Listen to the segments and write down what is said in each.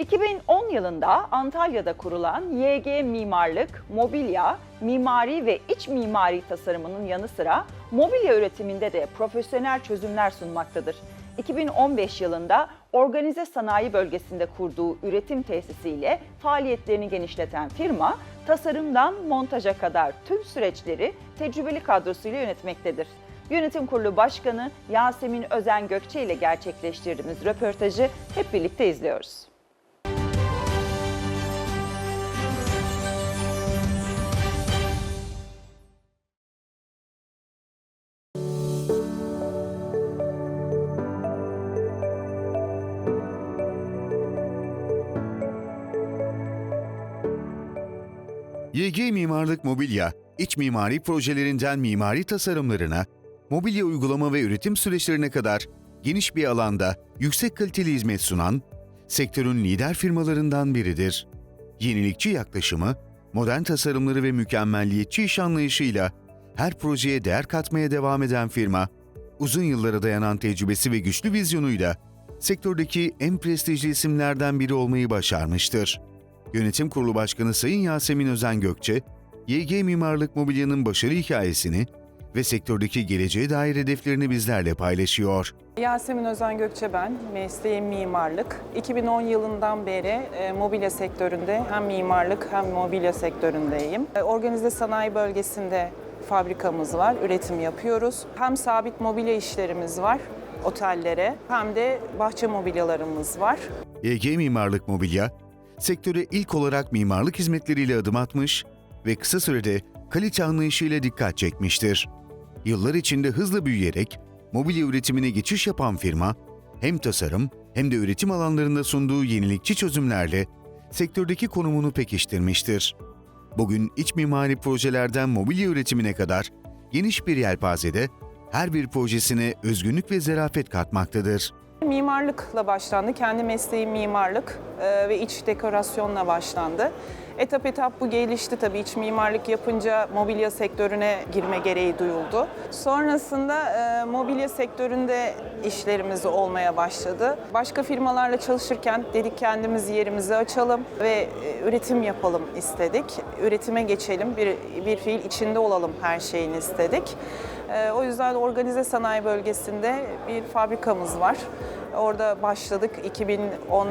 2010 yılında Antalya'da kurulan YG Mimarlık, Mobilya, Mimari ve İç Mimari tasarımının yanı sıra mobilya üretiminde de profesyonel çözümler sunmaktadır. 2015 yılında organize sanayi bölgesinde kurduğu üretim tesisiyle faaliyetlerini genişleten firma, tasarımdan montaja kadar tüm süreçleri tecrübeli kadrosuyla yönetmektedir. Yönetim Kurulu Başkanı Yasemin Özen Gökçe ile gerçekleştirdiğimiz röportajı hep birlikte izliyoruz. YG Mimarlık Mobilya, iç mimari projelerinden mimari tasarımlarına, mobilya uygulama ve üretim süreçlerine kadar geniş bir alanda yüksek kaliteli hizmet sunan, sektörün lider firmalarından biridir. Yenilikçi yaklaşımı, modern tasarımları ve mükemmelliyetçi iş anlayışıyla her projeye değer katmaya devam eden firma, uzun yıllara dayanan tecrübesi ve güçlü vizyonuyla sektördeki en prestijli isimlerden biri olmayı başarmıştır. Yönetim Kurulu Başkanı Sayın Yasemin Özen Gökçe, YG Mimarlık Mobilya'nın başarı hikayesini ve sektördeki geleceğe dair hedeflerini bizlerle paylaşıyor. Yasemin Özen Gökçe ben, mesleğim mimarlık. 2010 yılından beri e, mobilya sektöründe hem mimarlık hem mobilya sektöründeyim. E, organize sanayi bölgesinde fabrikamız var, üretim yapıyoruz. Hem sabit mobilya işlerimiz var otellere hem de bahçe mobilyalarımız var. YG Mimarlık Mobilya, sektöre ilk olarak mimarlık hizmetleriyle adım atmış ve kısa sürede kalite anlayışıyla dikkat çekmiştir. Yıllar içinde hızla büyüyerek mobilya üretimine geçiş yapan firma, hem tasarım hem de üretim alanlarında sunduğu yenilikçi çözümlerle sektördeki konumunu pekiştirmiştir. Bugün iç mimari projelerden mobilya üretimine kadar geniş bir yelpazede her bir projesine özgünlük ve zarafet katmaktadır. Mimarlıkla başlandı. Kendi mesleğim mimarlık e, ve iç dekorasyonla başlandı. Etap etap bu gelişti tabii. İç mimarlık yapınca mobilya sektörüne girme gereği duyuldu. Sonrasında e, mobilya sektöründe işlerimiz olmaya başladı. Başka firmalarla çalışırken dedik kendimiz yerimizi açalım ve e, üretim yapalım istedik. Üretime geçelim, bir, bir fiil içinde olalım her şeyin istedik. E, o yüzden organize sanayi bölgesinde bir fabrikamız var. Orada başladık 2010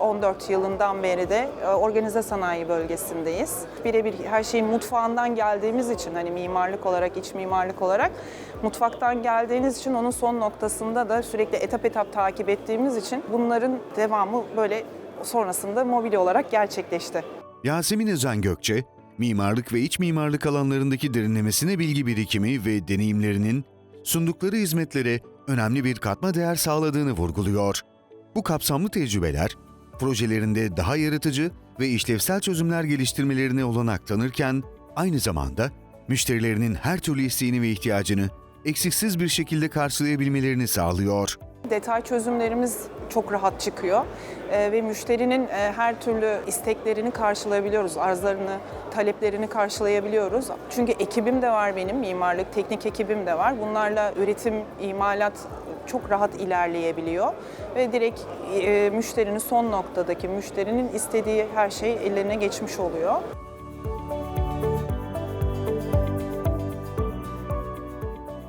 14 yılından beri de e, organize sanayi bölgesindeyiz. Birebir her şeyin mutfağından geldiğimiz için hani mimarlık olarak, iç mimarlık olarak mutfaktan geldiğiniz için onun son noktasında da sürekli etap etap takip ettiğimiz için bunların devamı böyle sonrasında mobilya olarak gerçekleşti. Yasemin Özen Gökçe, mimarlık ve iç mimarlık alanlarındaki derinlemesine bilgi birikimi ve deneyimlerinin sundukları hizmetlere önemli bir katma değer sağladığını vurguluyor. Bu kapsamlı tecrübeler, projelerinde daha yaratıcı ve işlevsel çözümler geliştirmelerine olanak tanırken, aynı zamanda müşterilerinin her türlü isteğini ve ihtiyacını eksiksiz bir şekilde karşılayabilmelerini sağlıyor. Detay çözümlerimiz çok rahat çıkıyor Ee, ve müşterinin e, her türlü isteklerini karşılayabiliyoruz, arzlarını, taleplerini karşılayabiliyoruz. Çünkü ekibim de var benim, mimarlık, teknik ekibim de var. Bunlarla üretim, imalat çok rahat ilerleyebiliyor ve direkt e, müşterinin son noktadaki müşterinin istediği her şey ellerine geçmiş oluyor.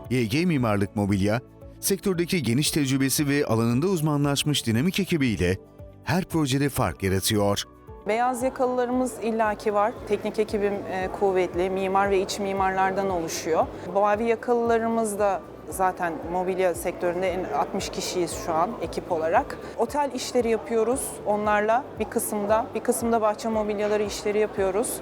YG Mimarlık Mobilya, sektördeki geniş tecrübesi ve alanında uzmanlaşmış dinamik ekibiyle her projede fark yaratıyor. Beyaz yakalılarımız illaki var. Teknik ekibim e, kuvvetli, mimar ve iç mimarlardan oluşuyor. Mavi yakalılarımız da zaten mobilya sektöründe en 60 kişiyiz şu an ekip olarak. Otel işleri yapıyoruz onlarla bir kısımda, bir kısımda bahçe mobilyaları işleri yapıyoruz.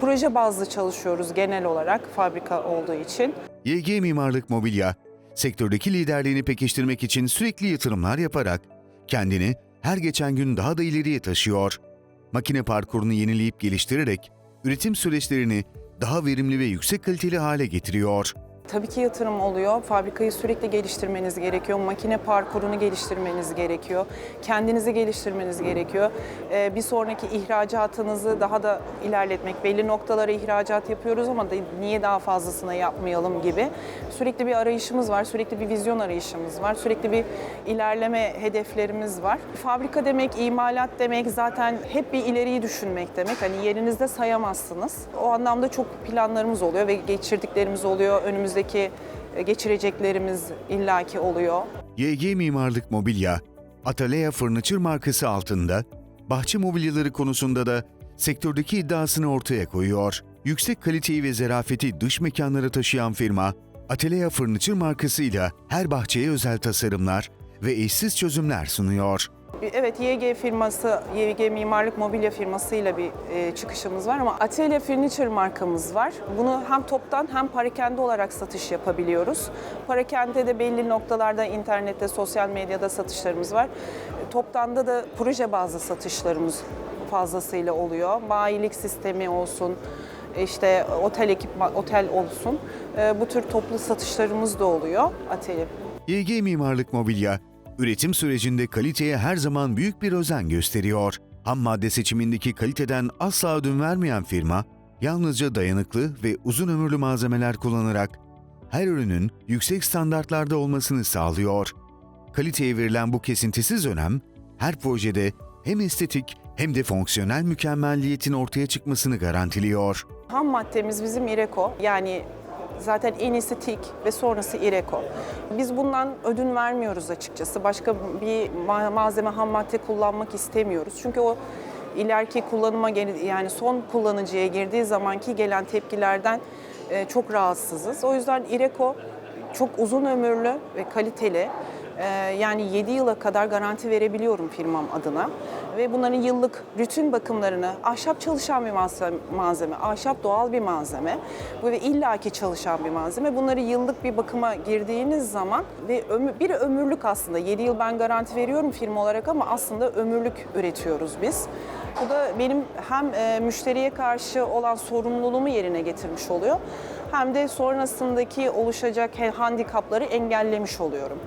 Proje bazlı çalışıyoruz genel olarak fabrika olduğu için. YG Mimarlık Mobilya, sektördeki liderliğini pekiştirmek için sürekli yatırımlar yaparak kendini her geçen gün daha da ileriye taşıyor. Makine parkurunu yenileyip geliştirerek üretim süreçlerini daha verimli ve yüksek kaliteli hale getiriyor. Tabii ki yatırım oluyor. Fabrikayı sürekli geliştirmeniz gerekiyor. Makine parkurunu geliştirmeniz gerekiyor. Kendinizi geliştirmeniz gerekiyor. Ee, bir sonraki ihracatınızı daha da ilerletmek. Belli noktalara ihracat yapıyoruz ama da niye daha fazlasını yapmayalım gibi. Sürekli bir arayışımız var. Sürekli bir vizyon arayışımız var. Sürekli bir ilerleme hedeflerimiz var. Fabrika demek, imalat demek zaten hep bir ileriyi düşünmek demek. Hani yerinizde sayamazsınız. O anlamda çok planlarımız oluyor ve geçirdiklerimiz oluyor. Önümüzdeki e, geçireceklerimiz illaki oluyor. YG Mimarlık Mobilya, Atalaya Furniture markası altında bahçe mobilyaları konusunda da sektördeki iddiasını ortaya koyuyor. Yüksek kaliteyi ve zarafeti dış mekanlara taşıyan firma, Atalaya Furniture markasıyla her bahçeye özel tasarımlar ve eşsiz çözümler sunuyor. Evet YG firması, YG Mimarlık Mobilya firmasıyla bir e, çıkışımız var ama Atölye Furniture markamız var. Bunu hem toptan hem parakende olarak satış yapabiliyoruz. Parakende de belli noktalarda internette, sosyal medyada satışlarımız var. Toptanda da proje bazlı satışlarımız fazlasıyla oluyor. Bayilik sistemi olsun, işte otel ekipman, otel olsun. E, bu tür toplu satışlarımız da oluyor atölye YG Mimarlık Mobilya, üretim sürecinde kaliteye her zaman büyük bir özen gösteriyor. Ham madde seçimindeki kaliteden asla ödün vermeyen firma, yalnızca dayanıklı ve uzun ömürlü malzemeler kullanarak her ürünün yüksek standartlarda olmasını sağlıyor. Kaliteye verilen bu kesintisiz önem, her projede hem estetik hem de fonksiyonel mükemmelliyetin ortaya çıkmasını garantiliyor. Ham maddemiz bizim İreko. Yani zaten en iyisi TİK ve sonrası İreko. Biz bundan ödün vermiyoruz açıkçası. Başka bir ma- malzeme ham madde kullanmak istemiyoruz. Çünkü o ileriki kullanıma yani son kullanıcıya girdiği zamanki gelen tepkilerden e, çok rahatsızız. O yüzden İreko çok uzun ömürlü ve kaliteli. Ee, Yani 7 yıla kadar garanti verebiliyorum firmam adına. Ve bunların yıllık rutin bakımlarını, ahşap çalışan bir malzeme, ahşap doğal bir malzeme ve illaki çalışan bir malzeme. Bunları yıllık bir bakıma girdiğiniz zaman ve ömür, bir ömürlük aslında 7 yıl ben garanti veriyorum firma olarak ama aslında ömürlük üretiyoruz biz. Bu da benim hem e, müşteriye karşı olan sorumluluğumu yerine getirmiş oluyor hem de sonrasındaki oluşacak handikapları engellemiş oluyorum.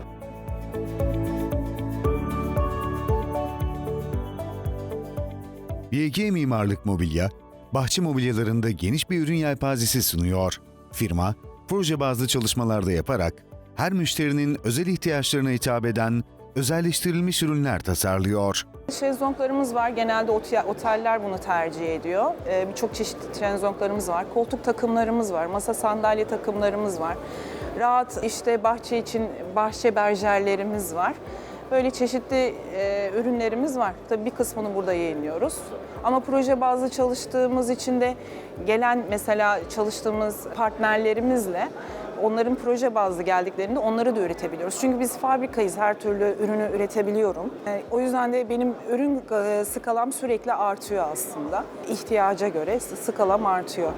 BG Mimarlık Mobilya, bahçe mobilyalarında geniş bir ürün yelpazesi sunuyor. Firma, proje bazlı çalışmalarda yaparak her müşterinin özel ihtiyaçlarına hitap eden özelleştirilmiş ürünler tasarlıyor. Şezlonglarımız var. Genelde otel- oteller bunu tercih ediyor. Ee, Birçok çeşitli şezlonglarımız var. Koltuk takımlarımız var. Masa sandalye takımlarımız var. Rahat işte bahçe için bahçe berjerlerimiz var. Böyle çeşitli e, ürünlerimiz var. Tabii bir kısmını burada yayınlıyoruz. Ama proje bazlı çalıştığımız için de gelen mesela çalıştığımız partnerlerimizle onların proje bazlı geldiklerinde onları da üretebiliyoruz. Çünkü biz fabrikayız, her türlü ürünü üretebiliyorum. E, o yüzden de benim ürün e, skalam sürekli artıyor aslında. İhtiyaca göre skalam artıyor.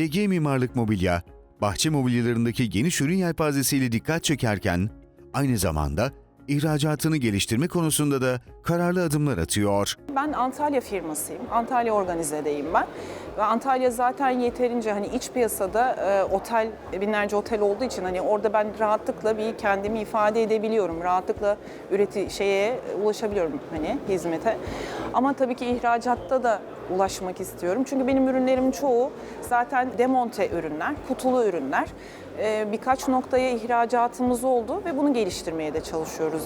YG Mimarlık Mobilya, bahçe mobilyalarındaki geniş ürün yelpazesiyle dikkat çekerken, aynı zamanda ihracatını geliştirme konusunda da kararlı adımlar atıyor. Ben Antalya firmasıyım. Antalya organizedeyim ben. Ve Antalya zaten yeterince hani iç piyasada e, otel, binlerce otel olduğu için hani orada ben rahatlıkla bir kendimi ifade edebiliyorum. Rahatlıkla üreti şeye ulaşabiliyorum hani hizmete. Ama tabii ki ihracatta da ulaşmak istiyorum. Çünkü benim ürünlerim çoğu zaten demonte ürünler, kutulu ürünler. E, birkaç noktaya ihracatımız oldu ve bunu geliştirmeye de çalışıyoruz.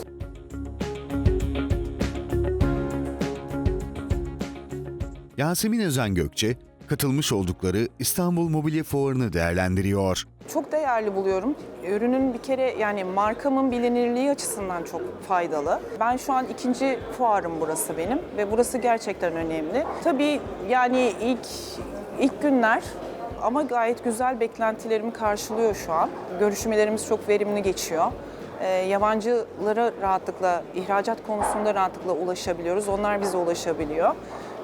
Yasemin Özen Gökçe, katılmış oldukları İstanbul Mobilya Fuarı'nı değerlendiriyor. Çok değerli buluyorum. Ürünün bir kere yani markamın bilinirliği açısından çok faydalı. Ben şu an ikinci fuarım burası benim ve burası gerçekten önemli. Tabii yani ilk ilk günler ama gayet güzel beklentilerimi karşılıyor şu an. Görüşmelerimiz çok verimli geçiyor. Ee, yabancılara rahatlıkla, ihracat konusunda rahatlıkla ulaşabiliyoruz. Onlar bize ulaşabiliyor.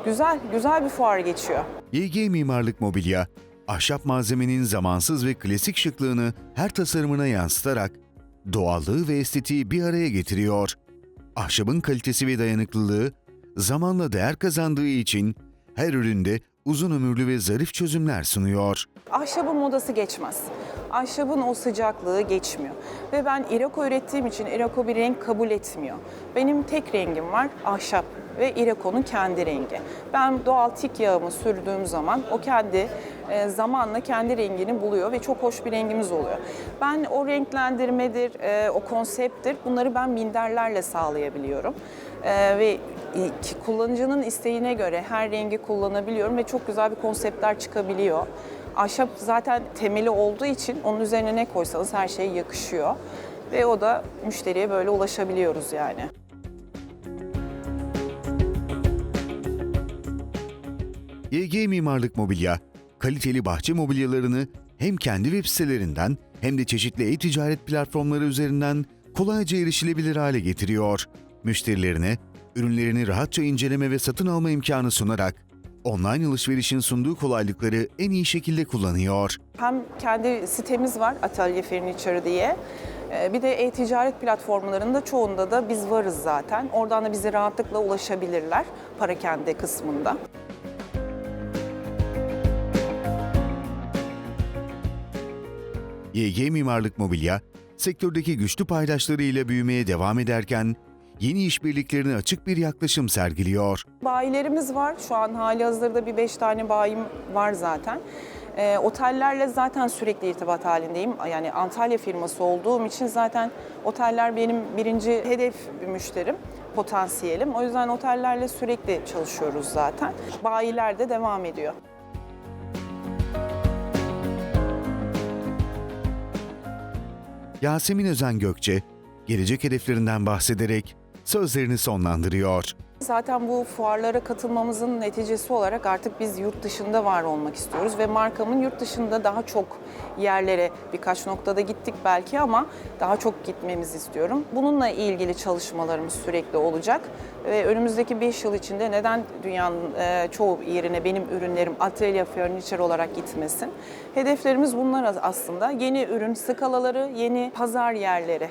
Güzel, güzel bir fuar geçiyor. YG Mimarlık Mobilya, ahşap malzemenin zamansız ve klasik şıklığını her tasarımına yansıtarak doğallığı ve estetiği bir araya getiriyor. Ahşabın kalitesi ve dayanıklılığı zamanla değer kazandığı için her üründe uzun ömürlü ve zarif çözümler sunuyor. Ahşabın modası geçmez. Ahşabın o sıcaklığı geçmiyor. Ve ben Irako ürettiğim için Irako bir renk kabul etmiyor. Benim tek rengim var ahşap ve Irako'nun kendi rengi. Ben doğal tik yağımı sürdüğüm zaman o kendi e, zamanla kendi rengini buluyor ve çok hoş bir rengimiz oluyor. Ben o renklendirmedir, e, o konsepttir bunları ben minderlerle sağlayabiliyorum. E, ve kullanıcının isteğine göre her rengi kullanabiliyorum ve çok güzel bir konseptler çıkabiliyor. Ahşap zaten temeli olduğu için onun üzerine ne koysanız her şey yakışıyor. Ve o da müşteriye böyle ulaşabiliyoruz yani. YG Mimarlık Mobilya, kaliteli bahçe mobilyalarını hem kendi web sitelerinden hem de çeşitli e-ticaret platformları üzerinden kolayca erişilebilir hale getiriyor. Müşterilerine ürünlerini rahatça inceleme ve satın alma imkanı sunarak online alışverişin sunduğu kolaylıkları en iyi şekilde kullanıyor. Hem kendi sitemiz var Atölye Furniture diye. Ee, Bir de e-ticaret platformlarında çoğunda da biz varız zaten. Oradan da bize rahatlıkla ulaşabilirler parakende kısmında. YG Mimarlık Mobilya, sektördeki güçlü paydaşlarıyla büyümeye devam ederken yeni işbirliklerine açık bir yaklaşım sergiliyor. Bayilerimiz var. Şu an hali hazırda bir beş tane bayim var zaten. Ee, otellerle zaten sürekli irtibat halindeyim. Yani Antalya firması olduğum için zaten oteller benim birinci hedef müşterim, potansiyelim. O yüzden otellerle sürekli çalışıyoruz zaten. Bayiler de devam ediyor. Yasemin Özen Gökçe, gelecek hedeflerinden bahsederek sözlerini sonlandırıyor. Zaten bu fuarlara katılmamızın neticesi olarak artık biz yurt dışında var olmak istiyoruz ve markamın yurt dışında daha çok yerlere birkaç noktada gittik belki ama daha çok gitmemizi istiyorum. Bununla ilgili çalışmalarımız sürekli olacak ve önümüzdeki 5 yıl içinde neden dünyanın e, çoğu yerine benim ürünlerim Atelier Furniture olarak gitmesin? Hedeflerimiz bunlar aslında. Yeni ürün skalaları, yeni pazar yerleri